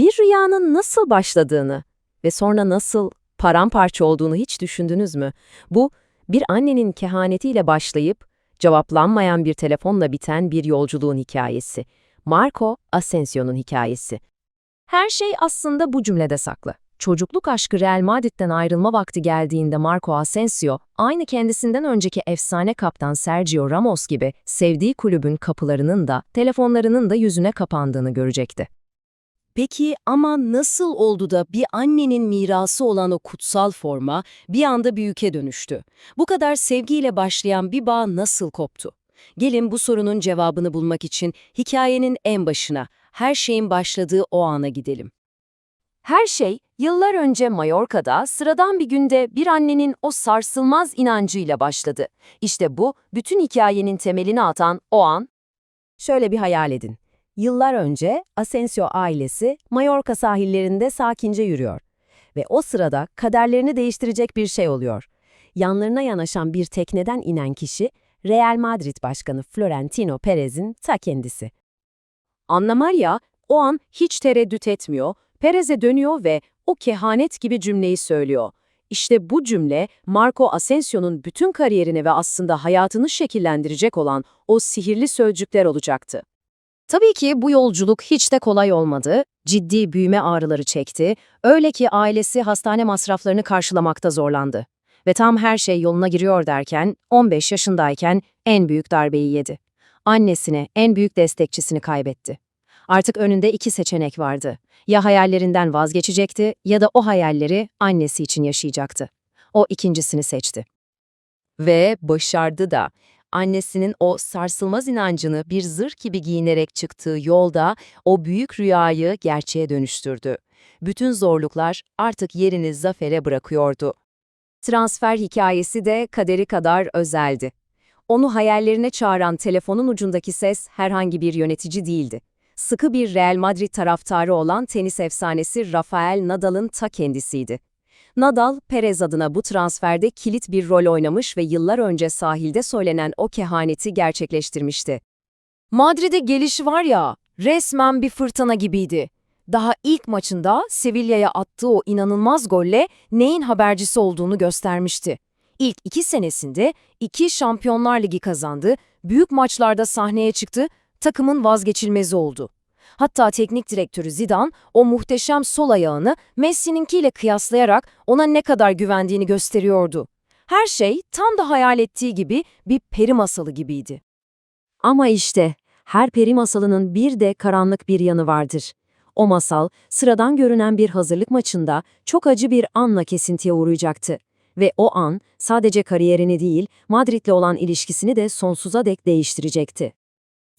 Bir rüyanın nasıl başladığını ve sonra nasıl paramparça olduğunu hiç düşündünüz mü? Bu, bir annenin kehanetiyle başlayıp cevaplanmayan bir telefonla biten bir yolculuğun hikayesi. Marco Asensio'nun hikayesi. Her şey aslında bu cümlede saklı. Çocukluk aşkı Real Madrid'den ayrılma vakti geldiğinde Marco Asensio, aynı kendisinden önceki efsane kaptan Sergio Ramos gibi sevdiği kulübün kapılarının da, telefonlarının da yüzüne kapandığını görecekti. Peki ama nasıl oldu da bir annenin mirası olan o kutsal forma bir anda büyüke dönüştü? Bu kadar sevgiyle başlayan bir bağ nasıl koptu? Gelin bu sorunun cevabını bulmak için hikayenin en başına, her şeyin başladığı o ana gidelim. Her şey yıllar önce Mallorca'da sıradan bir günde bir annenin o sarsılmaz inancıyla başladı. İşte bu bütün hikayenin temelini atan o an. Şöyle bir hayal edin. Yıllar önce Asensio ailesi Mallorca sahillerinde sakince yürüyor. Ve o sırada kaderlerini değiştirecek bir şey oluyor. Yanlarına yanaşan bir tekneden inen kişi Real Madrid Başkanı Florentino Perez'in ta kendisi. Anna Maria o an hiç tereddüt etmiyor, Perez'e dönüyor ve o kehanet gibi cümleyi söylüyor. İşte bu cümle Marco Asensio'nun bütün kariyerini ve aslında hayatını şekillendirecek olan o sihirli sözcükler olacaktı. Tabii ki bu yolculuk hiç de kolay olmadı. Ciddi büyüme ağrıları çekti. Öyle ki ailesi hastane masraflarını karşılamakta zorlandı. Ve tam her şey yoluna giriyor derken, 15 yaşındayken en büyük darbeyi yedi. Annesini, en büyük destekçisini kaybetti. Artık önünde iki seçenek vardı. Ya hayallerinden vazgeçecekti ya da o hayalleri annesi için yaşayacaktı. O ikincisini seçti. Ve başardı da. Annesinin o sarsılmaz inancını bir zırh gibi giyinerek çıktığı yolda o büyük rüyayı gerçeğe dönüştürdü. Bütün zorluklar artık yerini zafere bırakıyordu. Transfer hikayesi de kaderi kadar özeldi. Onu hayallerine çağıran telefonun ucundaki ses herhangi bir yönetici değildi. Sıkı bir Real Madrid taraftarı olan tenis efsanesi Rafael Nadal'ın ta kendisiydi. Nadal, Perez adına bu transferde kilit bir rol oynamış ve yıllar önce sahilde söylenen o kehaneti gerçekleştirmişti. Madrid'e geliş var ya, resmen bir fırtına gibiydi. Daha ilk maçında Sevilla'ya attığı o inanılmaz golle neyin habercisi olduğunu göstermişti. İlk iki senesinde iki Şampiyonlar Ligi kazandı, büyük maçlarda sahneye çıktı, takımın vazgeçilmezi oldu. Hatta teknik direktörü Zidane o muhteşem sol ayağını Messi'ninkiyle kıyaslayarak ona ne kadar güvendiğini gösteriyordu. Her şey tam da hayal ettiği gibi bir peri masalı gibiydi. Ama işte her peri masalının bir de karanlık bir yanı vardır. O masal sıradan görünen bir hazırlık maçında çok acı bir anla kesintiye uğrayacaktı. Ve o an sadece kariyerini değil Madrid'le olan ilişkisini de sonsuza dek değiştirecekti.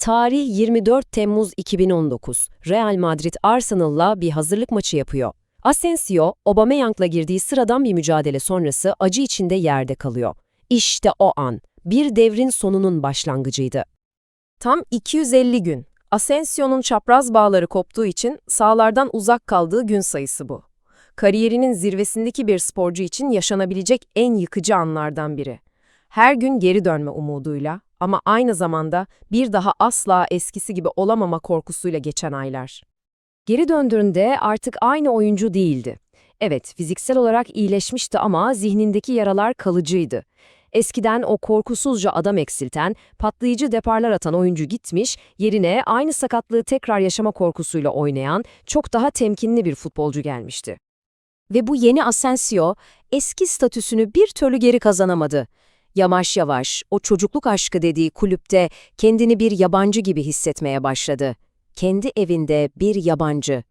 Tarih 24 Temmuz 2019. Real Madrid Arsenal'la bir hazırlık maçı yapıyor. Asensio, Aubameyang'la girdiği sıradan bir mücadele sonrası acı içinde yerde kalıyor. İşte o an, bir devrin sonunun başlangıcıydı. Tam 250 gün. Asensio'nun çapraz bağları koptuğu için sahalardan uzak kaldığı gün sayısı bu. Kariyerinin zirvesindeki bir sporcu için yaşanabilecek en yıkıcı anlardan biri. Her gün geri dönme umuduyla ama aynı zamanda bir daha asla eskisi gibi olamama korkusuyla geçen aylar. Geri döndüğünde artık aynı oyuncu değildi. Evet, fiziksel olarak iyileşmişti ama zihnindeki yaralar kalıcıydı. Eskiden o korkusuzca adam eksilten, patlayıcı deparlar atan oyuncu gitmiş, yerine aynı sakatlığı tekrar yaşama korkusuyla oynayan, çok daha temkinli bir futbolcu gelmişti. Ve bu yeni Asensio, eski statüsünü bir türlü geri kazanamadı. Yavaş yavaş o çocukluk aşkı dediği kulüpte kendini bir yabancı gibi hissetmeye başladı. Kendi evinde bir yabancı.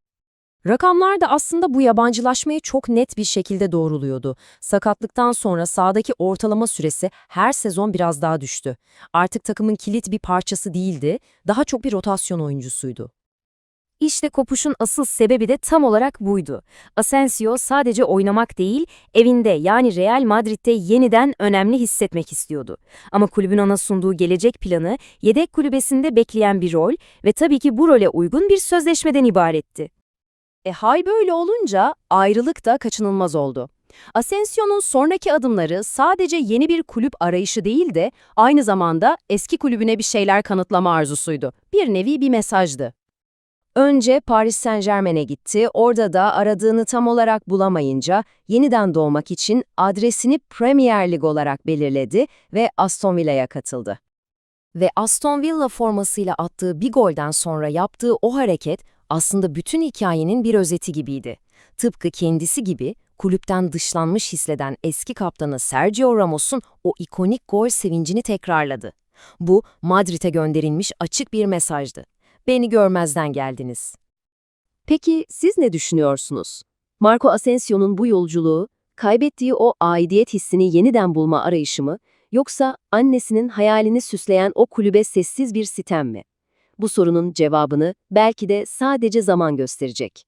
Rakamlar da aslında bu yabancılaşmayı çok net bir şekilde doğruluyordu. Sakatlıktan sonra sahadaki ortalama süresi her sezon biraz daha düştü. Artık takımın kilit bir parçası değildi, daha çok bir rotasyon oyuncusuydu. İşte kopuşun asıl sebebi de tam olarak buydu. Asensio sadece oynamak değil, evinde yani Real Madrid'de yeniden önemli hissetmek istiyordu. Ama kulübün ona sunduğu gelecek planı, yedek kulübesinde bekleyen bir rol ve tabii ki bu role uygun bir sözleşmeden ibaretti. E hal böyle olunca ayrılık da kaçınılmaz oldu. Asensio'nun sonraki adımları sadece yeni bir kulüp arayışı değil de aynı zamanda eski kulübüne bir şeyler kanıtlama arzusuydu. Bir nevi bir mesajdı. Önce Paris Saint-Germain'e gitti, orada da aradığını tam olarak bulamayınca yeniden doğmak için adresini Premier Lig olarak belirledi ve Aston Villa'ya katıldı. Ve Aston Villa formasıyla attığı bir golden sonra yaptığı o hareket aslında bütün hikayenin bir özeti gibiydi. Tıpkı kendisi gibi kulüpten dışlanmış hisseden eski kaptanı Sergio Ramos'un o ikonik gol sevincini tekrarladı. Bu Madrid'e gönderilmiş açık bir mesajdı. Beni görmezden geldiniz. Peki siz ne düşünüyorsunuz? Marco Asensio'nun bu yolculuğu, kaybettiği o aidiyet hissini yeniden bulma arayışı mı, yoksa annesinin hayalini süsleyen o kulübe sessiz bir sitem mi? Bu sorunun cevabını belki de sadece zaman gösterecek.